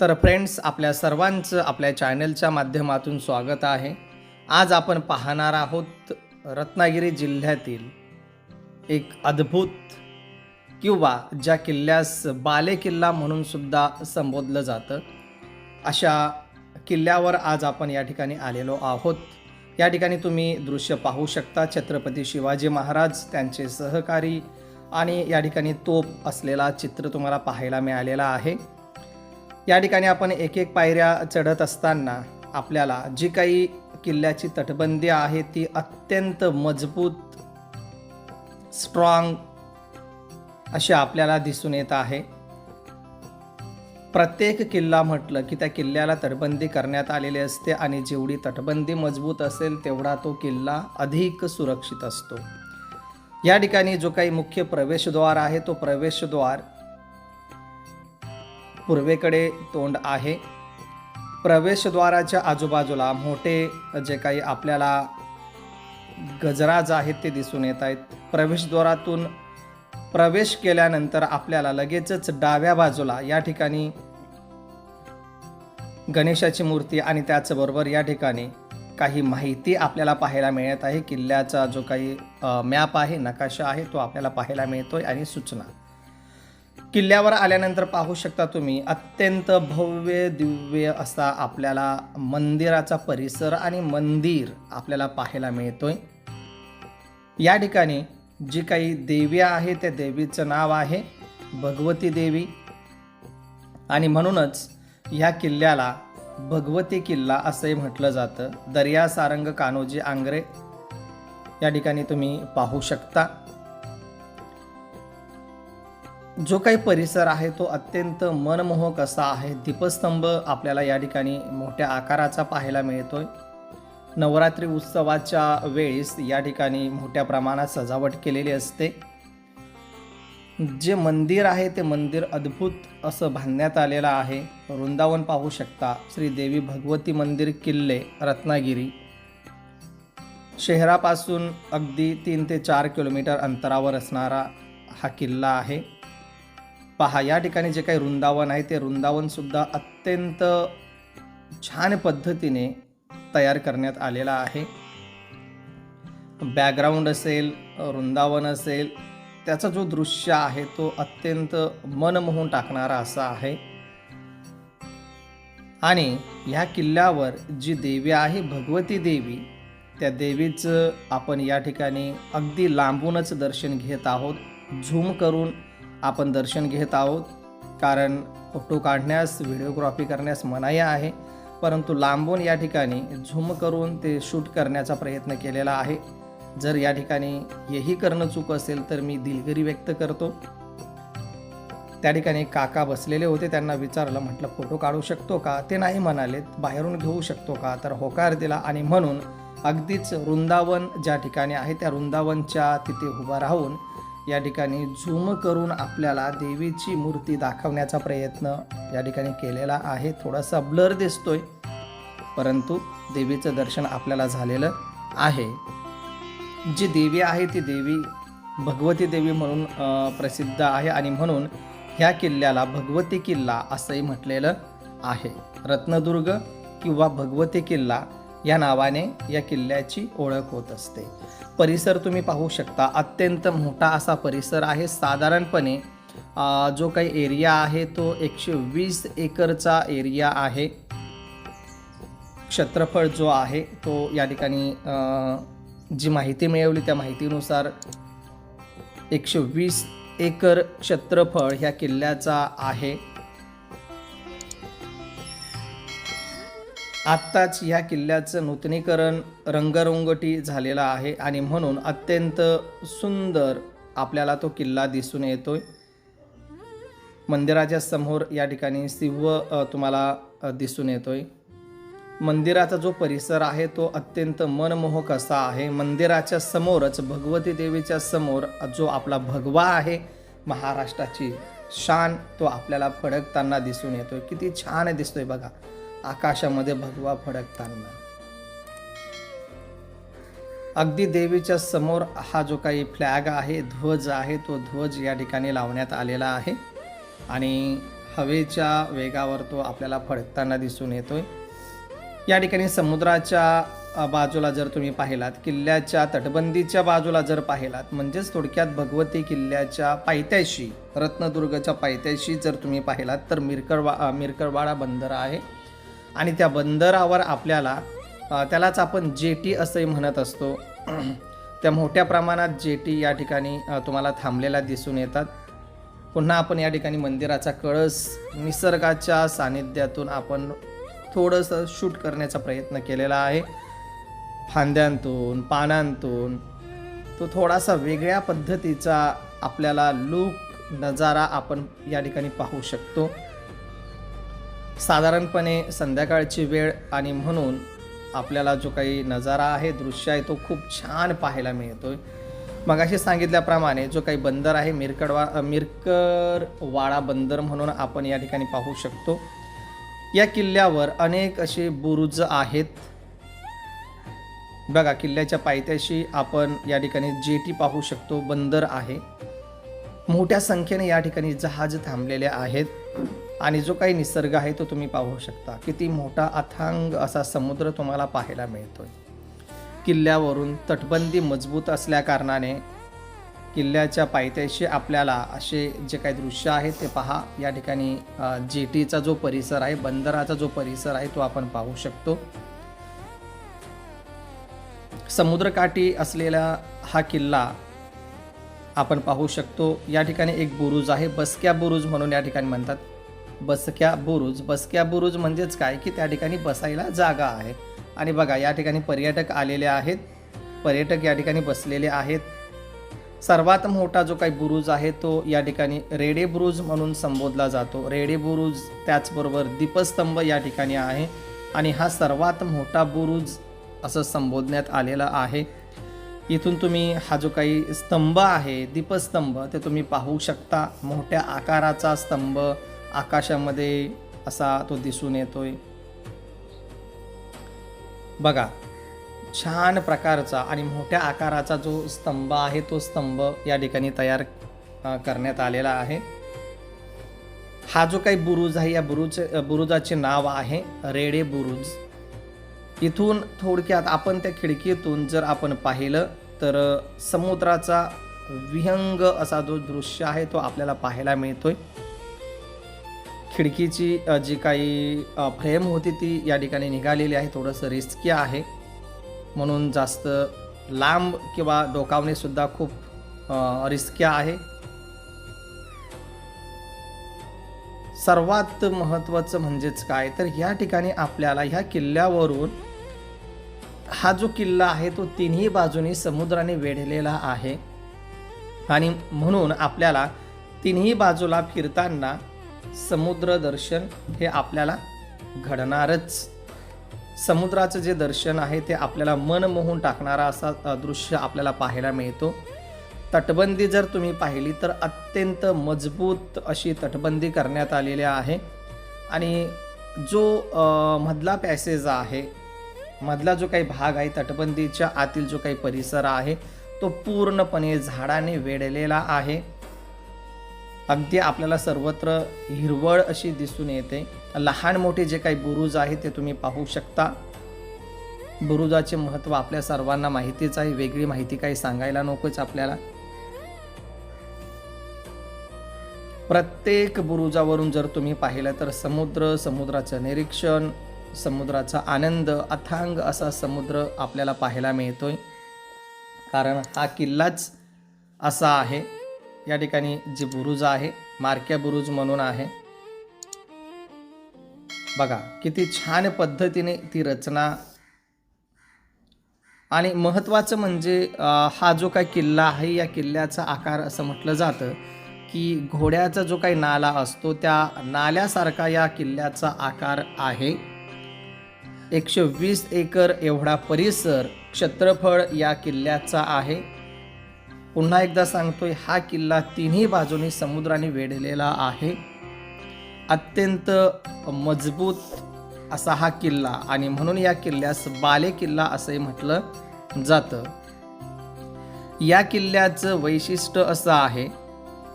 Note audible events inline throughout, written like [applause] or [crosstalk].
तर फ्रेंड्स आपल्या सर्वांचं आपल्या चॅनलच्या माध्यमातून स्वागत आहे. आज आपण पाहणार आहोत रत्नागिरी जिल्ह्यातील एक अद्भुत किंवा ज्या किल्ल्यास बाले किल्ला म्हणून सुद्धा संबोधलं जातं. अशा किल्ल्यावर आज आपण या ठिकाणी आलेलो आहोत. या ठिकाणी तुम्ही दृश्य पाहू शकता. छत्रपती शिवाजी महाराज त्यांचे सहकारी आणि या ठिकाणी तोप असलेला चित्र तुम्हाला पाहायला मिळालेला आहे. या ठिकाणी आपण एक एक पायऱ्या चढत असताना आपल्याला जी काही किल्ल्याची तटबंदी आहे ती अत्यंत मजबूत स्ट्रॉंग अशी आपल्याला दिसून येत आहे. प्रत्येक किल्ला म्हटलं की त्या किल्ल्याला तटबंदी करण्यात आलेली असते आणि जेवढी तटबंदी मजबूत असेल तेवढा तो किल्ला अधिक सुरक्षित असतो. या ठिकाणी जो काही मुख्य प्रवेशद्वार आहे तो प्रवेशद्वार पूर्वेकडे तोंड आहे. प्रवेशद्वाराच्या आजूबाजूला मोठे जे काही आपल्याला गजराज आहेत ते दिसून येत आहेत. प्रवेशद्वारातून प्रवेश केल्यानंतर आपल्याला लगेचच डाव्या बाजूला या ठिकाणी गणेशाची मूर्ती आणि त्याचबरोबर या ठिकाणी काही माहिती आपल्याला पाहायला मिळत आहे. किल्ल्याचा जो काही मॅप आहे नकाशा आहे तो आपल्याला पाहायला मिळतोय आणि सूचना. किल्ल्यावर आल्यानंतर पाहू शकता तुम्ही अत्यंत भव्य दिव्य असा आपल्याला मंदिराचा परिसर आणि मंदिर आपल्याला पाहायला मिळतोय. या ठिकाणी जी काही देवी आहे त्या देवीचं नाव आहे भगवती देवी. आणि म्हणूनच ह्या किल्ल्याला भगवती किल्ला असंही म्हटलं जातं. दर्या सारंग कान्होजी आंग्रे या ठिकाणी तुम्ही पाहू शकता. जो काही परिसर आहे तो अत्यंत मनमोहक असा आहे. दीपस्तंभ आपल्याला या ठिकाणी मोठ्या आकाराचा पाहायला मिळतोय. नवरात्री उत्सवाच्या वेळेस या ठिकाणी मोठ्या प्रमाणात सजावट केलेली असते. जे मंदिर आहे ते मंदिर अद्भुत असं बांधण्यात आलेलं आहे. वृंदावन पाहू शकता. श्रीदेवी भगवती मंदिर किल्ले रत्नागिरी. शहरापासून अगदी तीन ते चार किलोमीटर अंतरावर असणारा हा किल्ला आहे. पहा या ठिकाणी जे काही वृंदावन आहे ते वृंदावनसुद्धा अत्यंत छान पद्धतीने तयार करण्यात आलेला आहे. बॅकग्राऊंड असेल वृंदावन असेल त्याचा जो दृश्य आहे तो अत्यंत मनमोहून टाकणारा असा आहे. आणि ह्या किल्ल्यावर जी देवी आहे भगवती देवी त्या देवीचं आपण या ठिकाणी अगदी लांबूनच दर्शन घेत आहोत. झूम करून आपण दर्शन घेत आहोत. कारण फोटो काढण्यास व्हिडिओग्राफी करण्यास मनाई आहे. परंतु लांबून या ठिकाणी झूम करून ते शूट करण्याचा प्रयत्न केलेला आहे. जर या ठिकाणी हेही करणं चूक असेल तर मी दिलगिरी व्यक्त करतो. त्या ठिकाणी काका बसलेले होते. त्यांना विचारलं म्हटलं फोटो काढू शकतो का? ते नाही म्हणालेत. बाहेरून घेऊ शकतो का? तर होकार दिला आणि म्हणून अगदीच वृंदावन ज्या ठिकाणी आहे त्या वृंदावनच्या तिथे उभं राहून या ठिकाणी झूम करून आपल्याला देवीची मूर्ती दाखवण्याचा प्रयत्न या ठिकाणी केलेला आहे. थोडासा ब्लर दिसतोय परंतु देवीचं दर्शन आपल्याला झालेलं आहे. जी देवी आहे ती देवी भगवती देवी म्हणून प्रसिद्ध आहे आणि म्हणून ह्या किल्ल्याला भगवती किल्ला असंही म्हटलेलं आहे. रत्नदुर्ग किंवा भगवती किल्ला या नावाने या किल्ल्याची ओळख होत असते. परिसर तुम्ही पाहू शकता. अत्यंत मोठा असा परिसर आहे. साधारणपणे जो काही एरिया आहे तो एकशे वीस एकरचा एरिया आहे. क्षेत्रफळ जो आहे तो या ठिकाणी जी माहिती मिळवली त्या माहितीनुसार एकशे वीस एकर क्षेत्रफळ ह्या किल्ल्याचा आहे. आत्ताच ह्या किल्ल्याचं नूतनीकरण रंगरंगटी झालेलं आहे आणि म्हणून अत्यंत सुंदर आपल्याला तो किल्ला दिसून येतोय. मंदिराच्या समोर या ठिकाणी शिव तुम्हाला दिसून दिसून येतोय. मंदिराचा जो परिसर आहे तो अत्यंत मनमोहक असा आहे. मंदिराच्या समोरच भगवती देवीच्या समोर जो आपला भगवा आहे महाराष्ट्राची शान तो आपल्याला फडकताना दिसून येतोय. किती छान दिसतोय बघा. आकाशामध्ये भगवा फडकताना. अगदी देवीच्या समोर हा जो काही फ्लॅग आहे ध्वज आहे तो ध्वज या ठिकाणी लावण्यात आलेला आहे. आणि हवेच्या वेगावर तो आपल्याला फडकताना दिसून येतोय. या ठिकाणी समुद्राच्या बाजूला जर तुम्ही पाहिलात किल्ल्याच्या तटबंदीच्या बाजूला जर पाहिलात म्हणजेच थोडक्यात भगवती किल्ल्याच्या पायथ्याशी रत्नदुर्गच्या पायथ्याशी जर तुम्ही पाहिलात तर मिरकरवा मिरकरवाडा बंदर आहे. आणि त्या बंदरावर आपल्याला त्यालाच आपण जेटी असंही म्हणत असतो. [clears throat] त्या मोठ्या प्रमाणात जेटी या ठिकाणी तुम्हाला थांबलेल्या दिसून येतात. पुन्हा आपण या ठिकाणी मंदिराचा कळस निसर्गाच्या सानिध्यातून आपण थोडंसं शूट करण्याचा प्रयत्न केलेला आहे. फांद्यांतून पानांतून तो थोडासा वेगळ्या पद्धतीचा आपल्याला लूक नजारा आपण या ठिकाणी पाहू शकतो. साधारणपणे संध्याकाळची वेळ आणि म्हणून आपल्याला जो काही नजारा आहे दृश्य आहे तो खूप छान पाहायला मिळतो मग असे सांगितल्याप्रमाणे जो काही बंदर आहे मिरकडवा मिरकरवाडा बंदर म्हणून आपण या ठिकाणी पाहू शकतो. या किल्ल्यावर अनेक असे बुरुज आहेत. बघा किल्ल्याच्या पायथ्याशी आपण या ठिकाणी जेटी पाहू शकतो. बंदर आहे. मोठ्या संख्येने या ठिकाणी जहाज थांबलेले आहेत. आणि जो काही निसर्ग आहे तो तुम्ही पाहू शकता. किती मोठा अथांग असा समुद्र तुम्हाला पाहायला मिळतोय. किल्ल्यावरून तटबंदी मजबूत असल्याकारणाने किल्ल्याच्या पायथ्याशी आपल्याला असे जे काही दृश्य आहे ते पहा. या ठिकाणी जेटीचा जो परिसर आहे बंदराचा जो परिसर आहे तो आपण पाहू शकतो. समुद्रकाठी असलेला हा किल्ला आपण पाहू शकतो. या ठिकाणी एक बुरुज आहे. बसक्या बुरुज म्हणून या ठिकाणी म्हणतात. बसक्या बुरुज बसक्या बुरुज म्हणजेच काय? की त्या ठिकाणी बसायला जागा आहे. आणि बघा या ठिकाणी पर्यटक आलेले आहेत. पर्यटक या ठिकाणी बसलेले आहेत. सर्वात मोठा जो काही बुरुज आहे तो या ठिकाणी रेडे बुरुज म्हणून संबोधला जातो. रेडे बुरुज त्याचबरोबर दीपस्तंभ या ठिकाणी आहे. आणि हा सर्वात मोठा बुरुज असं संबोधण्यात आलेला आहे. इथून तुम्ही हा जो काही स्तंभ आहे दीपस्तंभ ते तुम्ही पाहू शकता. मोठ्या आकाराचा स्तंभ आकाशामध्ये असा तो दिसून येतोय. बघा छान प्रकारचा आणि मोठ्या आकाराचा जो स्तंभ आहे तो स्तंभ या ठिकाणी तयार करण्यात आलेला आहे. हा जो काही बुरुज आहे या बुरुज बुरुजाचे नाव आहे रेडे बुरुज. इथून थोडक्यात आपण त्या खिडकीतून जर आपण पाहिलं तर समुद्राचा विहंग असा जो दृश्य आहे तो आपल्याला पाहायला मिळतोय. खिडकीची जी काही फ्रेम होती ती या ठिकाणी निघालेली आहे. थोडंसं रिस्की आहे. म्हणून जास्त लांब किंवा डोकावणेसुद्धा खूप रिस्की आहे. सर्वात महत्त्वाचं म्हणजेच काय? तर ह्या ठिकाणी आपल्याला ह्या किल्ल्यावरून हा जो किल्ला आहे तो तिन्ही बाजूनी समुद्राने वेढलेला आहे. आणि म्हणून आपल्याला तिन्ही बाजूला फिरताना समुद्र दर्शन हे आपल्याला घडणारच. समुद्राचं जे दर्शन आहे ते आपल्याला मन मोहून टाकणारा असा दृश्य आपल्याला पाहायला मिळतो. तटबंदी जर तुम्ही पाहिली तर अत्यंत मजबूत अशी तटबंदी करण्यात आलेली आहे. आणि जो मधला पॅसेज आहे मधला जो काही भाग आहे तटबंदीच्या आतील जो काही परिसर आहे तो पूर्णपणे झाडाने वेढलेला आहे. अगदी आपल्याला सर्वत्र हिरवळ अशी दिसून येते. लहान मोठे जे काही बुरुज आहे ते तुम्ही पाहू शकता. बुरुजाचे महत्त्व आपल्या सर्वांना माहितीच आहे. वेगळी माहिती काही सांगायला नकोच आपल्याला. प्रत्येक बुरुजावरून जर तुम्ही पाहिलं तर समुद्र समुद्राचं निरीक्षण समुद्राचा आनंद अथांग असा समुद्र आपल्याला पाहायला मिळतोय. कारण हा किल्लाच असा आहे. या ठिकाणी जी बुरुज आहे मारक्या बुरुज म्हणून आहे. बघा किती छान पद्धतीने ती रचना आणि महत्त्वाचं म्हणजे हा जो काही किल्ला आहे या किल्ल्याचा आकार असं म्हटलं जातं की घोड्याचा जो काही नाला असतो त्या नाल्यासारखा या किल्ल्याचा आकार आहे. एकशे वीस एकर एवढा परिसर क्षेत्रफळ या किल्ल्याचा आहे. पुन्हा एकदा सांगतोय हा किल्ला तिन्ही बाजूनी समुद्राने वेढलेला आहे. अत्यंत मजबूत असा हा किल्ला आणि म्हणून या किल्ल्यास बाले किल्ला असंही म्हटलं जातं. या किल्ल्याचं वैशिष्ट्य असं आहे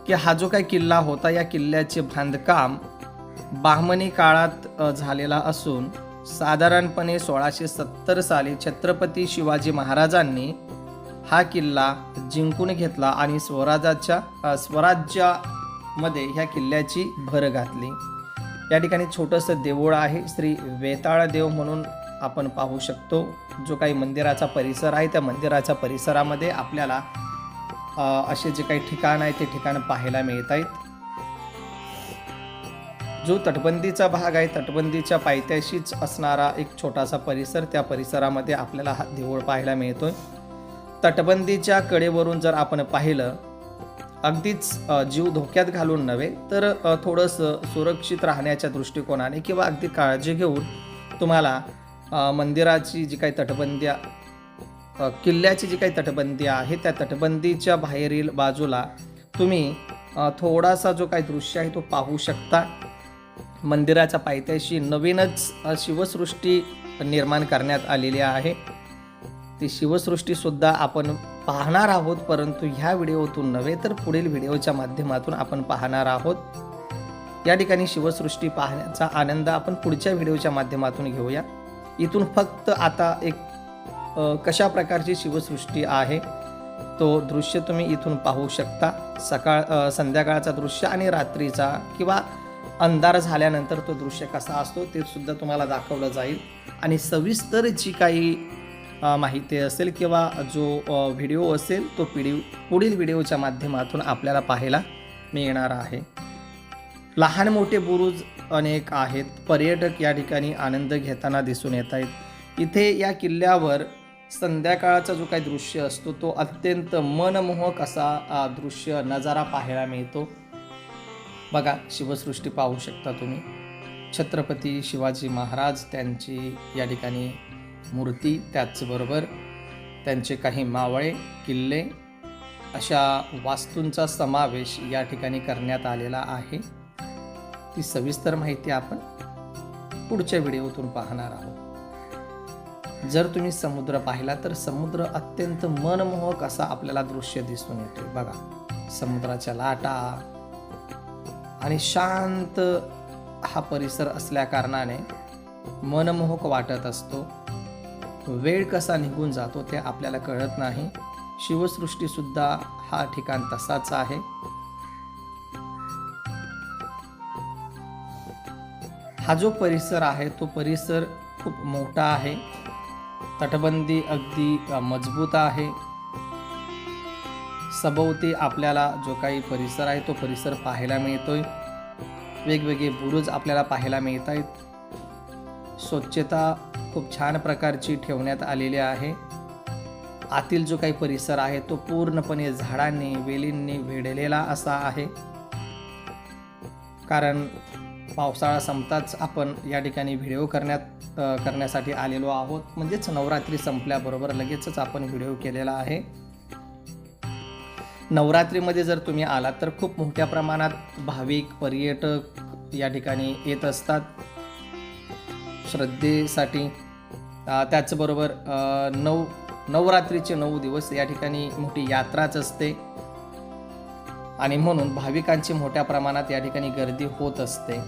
की हा जो काही किल्ला होता या किल्ल्याचे बांधकाम बाहमनी काळात झालेला असून साधारणपणे सोळाशे सत्तर साली छत्रपती शिवाजी महाराजांनी हा किल्ला जिंकून घेतला आणि स्वराजाच्या स्वराज्यामध्ये ह्या किल्ल्याची भर घातली. या ठिकाणी छोटंसं देऊळ आहे श्री वेताळ देव म्हणून आपण पाहू शकतो. जो काही मंदिराचा परिसर आहे त्या मंदिराच्या परिसरामध्ये आपल्याला असे जे काही ठिकाण आहे ते ठिकाण पाहायला मिळत आहेत. जो तटबंदीचा भाग आहे तटबंदीच्या पायथ्याशीच असणारा एक छोटासा परिसर त्या परिसरामध्ये आपल्याला हा देऊळ पाहायला मिळतोय. तटबंदीच्या कडेवरून जर आपण पाहिलं अगदीच जीव धोक्यात घालून नव्हे तर थोडंसं सुरक्षित राहण्याच्या दृष्टिकोनाने किंवा अगदी काळजी घेऊन तुम्हाला मंदिराची जी काही तटबंदी किल्ल्याची जी काही तटबंदी आहे त्या तटबंदीच्या बाहेरील बाजूला तुम्ही थोडासा जो काही दृश्य आहे तो पाहू शकता. मंदिराच्या पायथ्याशी नवीनच शिवसृष्टी निर्माण करण्यात आलेली आहे. ती शिवसृष्टीसुद्धा आपण पाहणार आहोत परंतु ह्या व्हिडिओतून नव्हे तर पुढील व्हिडिओच्या माध्यमातून आपण पाहणार आहोत. या ठिकाणी शिवसृष्टी पाहण्याचा आनंद आपण पुढच्या व्हिडिओच्या माध्यमातून घेऊया. इथून फक्त आता एक कशा प्रकारची शिवसृष्टी आहे तो दृश्य तुम्ही इथून पाहू शकता. सकाळ संध्याकाळचा दृश्य आणि रात्रीचा किंवा अंधार झाल्यानंतर तो दृश्य कसा असतो ते सुद्धा तुम्हाला दाखवलं जाईल. आणि सविस्तर जी काही माहिती असेल किंवा जो व्हिडिओ असेल तो पिढी पुढील व्हिडिओच्या माध्यमातून आपल्याला पाहायला मिळणार आहे. लहान मोठे बुरुज अनेक आहेत. पर्यटक या ठिकाणी आनंद घेताना दिसून येत आहेत. इथे या किल्ल्यावर संध्याकाळचा जो काही दृश्य असतो तो अत्यंत मनमोहक असा दृश्य नजारा पाहायला मिळतो. बघा शिवसृष्टी पाहू शकता तुम्ही. छत्रपती शिवाजी महाराज त्यांची या ठिकाणी मूर्ती त्याचबरोबर त्यांचे काही मावळे किल्ले अशा वास्तूंचा समावेश या ठिकाणी करण्यात आलेला आहे. ती सविस्तर माहिती आपण पुढच्या व्हिडिओतून पाहणार आहोत. जर तुम्ही समुद्र पाहिला तर समुद्र अत्यंत मनमोहक असा आपल्याला दृश्य दिसून येतोय. बघा समुद्राच्या लाटा आणि शांत हा परिसर असल्या कारणाने मनमोहक वाटत असतो. वेळ कसा निघून जातो ते आपल्याला कळत नाही. शिवसृष्टीसुद्धा हा ठिकाण तसाच आहे. हा जो परिसर आहे तो परिसर खूप मोठा आहे. तटबंदी अगदी मजबूत आहे. सभोवती आपल्याला जो काही परिसर आहे तो परिसर पाहायला मिळतोय. वेगवेगळे बुरुज आपल्याला पाहायला मिळत आहेत स्वच्छता खूप छान प्रकारची ठेवण्यात आलेली आहे. आतील जो काही परिसर आहे तो पूर्णपणे झाडांनी वेलींनी वेढलेला असा आहे. कारण पावसाळा संपताच आपण या ठिकाणी व्हिडिओ करण्यात करण्यासाठी आलेलो आहोत. म्हणजेच नवरात्री संपल्याबरोबर लगेचच आपण व्हिडिओ केलेला आहे. नवरात्रीमध्ये जर तुम्ही आलात तर खूप मोठ्या प्रमाणात भाविक पर्यटक या ठिकाणी येत असतात. श्रद्धेसाठी त्याचबरोबर नऊ नवरात्रीचे नऊ दिवस या ठिकाणी मोठी यात्राच असते. आणि म्हणून भाविकांची मोठ्या प्रमाणात या ठिकाणी गर्दी होत असते.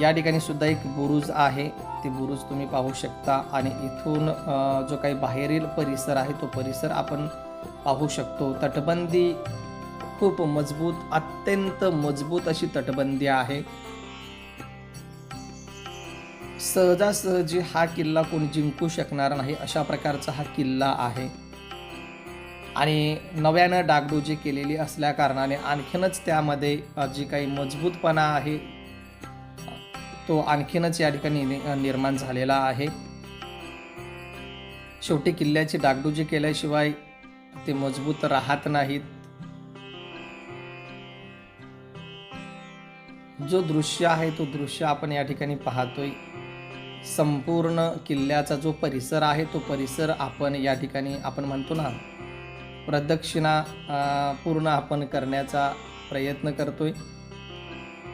या ठिकाणी सुद्धा एक बुरुज आहे. ते बुरुज तुम्ही पाहू शकता. आणि इथून जो काही बाहेरील परिसर आहे तो परिसर आपण पाहू शकतो. तटबंदी खूप मजबूत अत्यंत मजबूत अशी तटबंदी आहे. सहजासहजी हा किल्ला कोणी जिंकू शकणार नाही अशा प्रकारचा हा किल्ला आहे. आणि नव्यानं डागडुजी केलेली असल्या कारणाने आणखीनच त्यामध्ये जी काही मजबूतपणा आहे तो आणखीनच या ठिकाणी नि- निर्माण झालेला आहे. शेवटी किल्ल्याची डागडुजी केल्याशिवाय ते मजबूत राहत नाहीत. जो दृश्य आहे तो दृश्य आपण या ठिकाणी पाहतोय. संपूर्ण किल्ल्याचा जो परिसर आहे तो परिसर आपण या ठिकाणी आपण म्हणतो ना प्रदक्षिणा पूर्ण आपण करण्याचा प्रयत्न करतोय.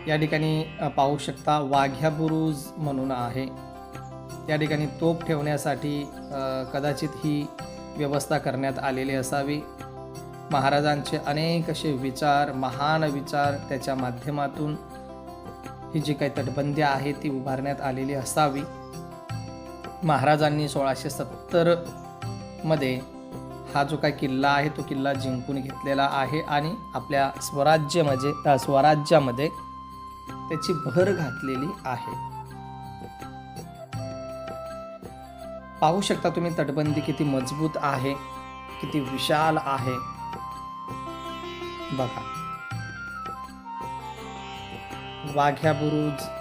या ठिकाणी पाहू शकता वाघ्या बुरुज म्हणून आहे. या ठिकाणी तोप ठेवण्यासाठी कदाचित ही व्यवस्था करण्यात आलेली असावी. महाराजांचे अनेक असे विचार महान विचार त्याच्या माध्यमातून ही जी काही तटबंदी आहे ती उभारण्यात आलेली असावी. महाराजांनी सोळाशे सत्तरमध्ये हा जो काही किल्ला आहे तो किल्ला जिंकून घेतलेला आहे आणि आपल्या स्वराज्य म्हणजे स्वराज्यामध्ये त्याची भर घातलेली आहे. पाहू शकता तुम्ही तटबंदी किती मजबूत आहे किती विशाल आहे. बघा. वाघ्या बुरुज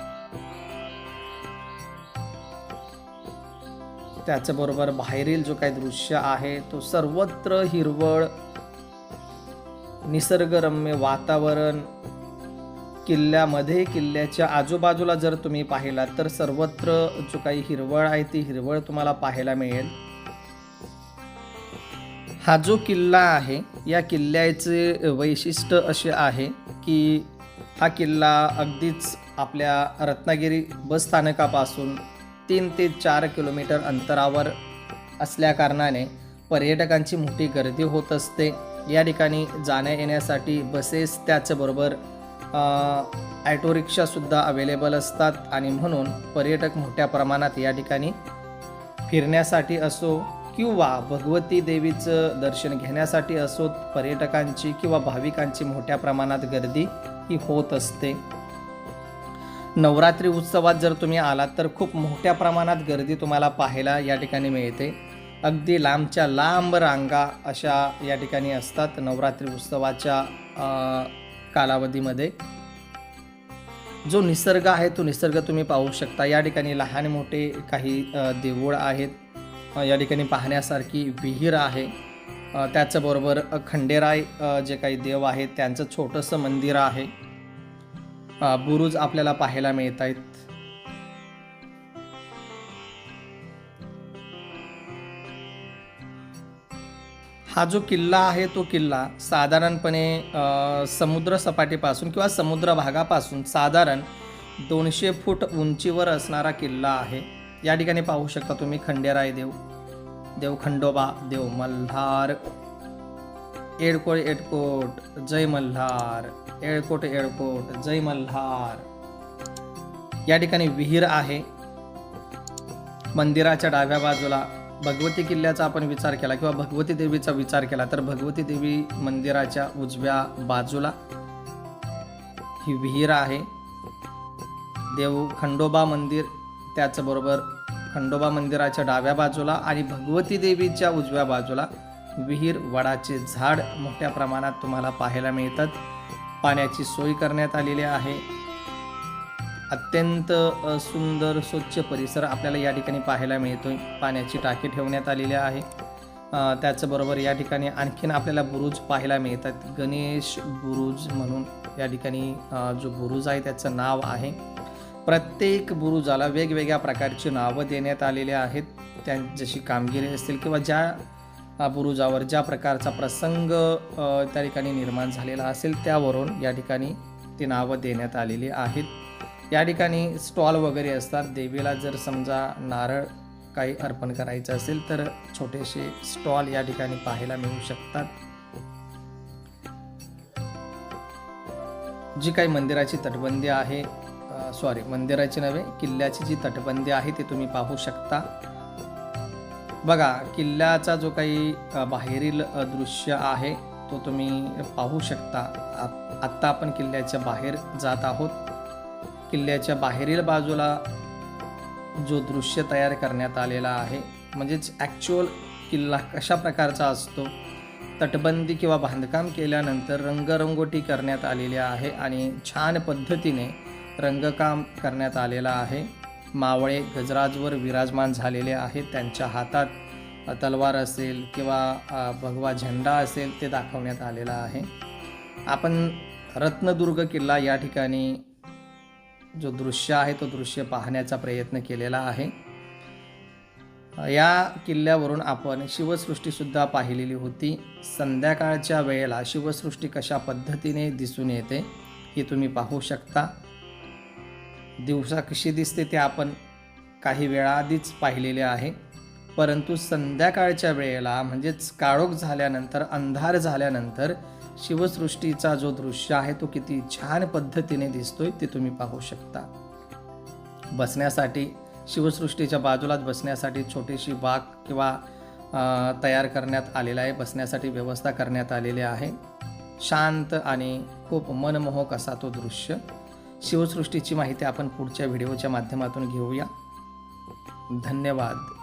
त्याचबरोबर बाहेरील जो काही दृश्य आहे तो सर्वत्र हिरवळ निसर्गरम्य वातावरण किल्ल्यामध्ये किल्ल्याच्या आजूबाजूला जर तुम्ही पाहिलात तर सर्वत्र जो काही हिरवळ आहे ती हिरवळ तुम्हाला पाहायला मिळेल. हा जो किल्ला आहे या किल्ल्याचे वैशिष्ट्य असे आहे की हा किल्ला अगदीच आपल्या रत्नागिरी बस स्थानकापासून तीन ते चार किलोमीटर अंतरावर असल्याकारणाने पर्यटकांची मोठी गर्दी होत असते. या ठिकाणी जाण्या येण्यासाठी बसेस त्याचबरोबर ॲटो रिक्षासुद्धा अवेलेबल असतात. आणि म्हणून पर्यटक मोठ्या प्रमाणात या ठिकाणी फिरण्यासाठी असो किंवा भगवती देवीचं दर्शन घेण्यासाठी असो पर्यटकांची किंवा भाविकांची मोठ्या प्रमाणात गर्दी ही होत असते. नवरात्री उत्सवात जर तुम्ही आलात तर खूप मोठ्या प्रमाणात गर्दी तुम्हाला पाहायला या ठिकाणी मिळते. अगदी लांबच्या लांब रांगा अशा या ठिकाणी असतात नवरात्री उत्सवाच्या कालावधीमध्ये. जो निसर्ग आहे तो निसर्ग तुम्ही पाहू शकता. या ठिकाणी लहान मोठे काही देऊळ आहेत. या ठिकाणी पाहण्यासारखी विहीर आहे. त्याचबरोबर खंडेराय जे काही देव आहेत त्यांचं छोटंसं मंदिर आहे. बुरुज आपल्याला पाहायला मिळत आहेत हा जो किल्ला आहे तो किल्ला साधारणपणे समुद्र सपाटीपासून किंवा समुद्र भागापासून साधारण दोनशे फूट उंचीवर असणारा किल्ला आहे. या ठिकाणी पाहू शकता तुम्ही खंडेराय देव देव खंडोबा देव मल्हार एडकोट एडकोट जय मल्हार. एडकोट एडकोट जय मल्हार. या ठिकाणी विहीर आहे. मंदिराच्या डाव्या बाजूला भगवती किल्ल्याचा आपण विचार केला किंवा भगवती देवीचा विचार केला तर भगवती देवी मंदिराच्या उजव्या बाजूला ही विहीर आहे. देव खंडोबा मंदिर त्याचबरोबर खंडोबा मंदिराच्या डाव्या बाजूला आणि भगवती देवीच्या उजव्या बाजूला विहीर वडाचे झाड मोठ्या प्रमाणात तुम्हाला पाहायला मिळतात. पाण्याची सोय करण्यात आलेली आहे. अत्यंत सुंदर स्वच्छ परिसर आपल्याला या ठिकाणी पाहायला मिळतो पाण्याची टाकी ठेवण्यात आलेली आहे. त्याचबरोबर या ठिकाणी आणखीन आपल्याला बुरुज पाहायला मिळतात. गणेश बुरुज म्हणून या ठिकाणी जो बुरुज आहे त्याचं नाव आहे. प्रत्येक बुरुजाला वेगवेगळ्या प्रकारची नावं देण्यात आलेली आहेत. त्या जशी कामगिरी असतील किंवा ज्या बुरुजावर ज्या प्रकारचा प्रसंग त्या ठिकाणी निर्माण झालेला असेल त्यावरून या ठिकाणी ती नावं देण्यात आलेली आहेत. या ठिकाणी स्टॉल वगैरे असतात. देवीला जर समजा नारळ काही अर्पण करायचं असेल तर छोटेसे स्टॉल या ठिकाणी पाहायला मिळू शकतात. जी काही मंदिराची तटबंदी आहे सॉरी मंदिराची नव्हे किल्ल्याची जी तटबंदी आहे ती तुम्ही पाहू शकता. बघा किल्ल्याचा जो काही बाहेरील दृश्य आहे तो तुम्ही पाहू शकता. आ- आत्ता आपण किल्ल्याच्या बाहेर जात आहोत. किल्ल्याच्या बाहेरील बाजूला जो दृश्य तयार करण्यात आलेला आहे म्हणजेच ॲक्च्युअल किल्ला कशा प्रकारचा असतो तटबंदी किंवा बांधकाम केल्यानंतर रंगरंगोटी करण्यात आलेली आहे आणि छान पद्धतीने रंगकाम करण्यात आलेलं आहे. मावळे गजराजवर विराजमान झालेले आहेत. त्यांच्या हातात तलवार असेल किंवा भगवा झेंडा असेल ते दाखवण्यात आलेला आहे. आपण रत्नदुर्ग किल्ला या ठिकाणी जो दृश्य आहे तो दृश्य पाहण्याचा प्रयत्न केलेला आहे. या किल्ल्यावरून आपण शिवसृष्टीसुद्धा पाहिलेली होती. संध्याकाळच्या वेळेला शिवसृष्टी कशा पद्धतीने दिसून येते हे तुम्ही पाहू शकता. दिवसा कशी दिसते ते आपण काही वेळाआधीच पाहिलेले आहे. परंतु संध्याकाळच्या वेळेला म्हणजेच काळोख झाल्यानंतर अंधार झाल्यानंतर शिवसृष्टीचा जो दृश्य आहे तो किती छान पद्धतीने दिसतोय ते तुम्ही पाहू शकता. बसण्यासाठी शिवसृष्टीच्या बाजूलाच बसण्यासाठी छोटीशी बाग किंवा तयार करण्यात आलेला आहे बसण्यासाठी व्यवस्था करण्यात आलेली आहे. शांत आणि खूप मनमोहक असा तो दृश्य. शिवसृष्टीची माहिती आपण पुढच्या व्हिडिओच्या माध्यमातून घेऊया. धन्यवाद.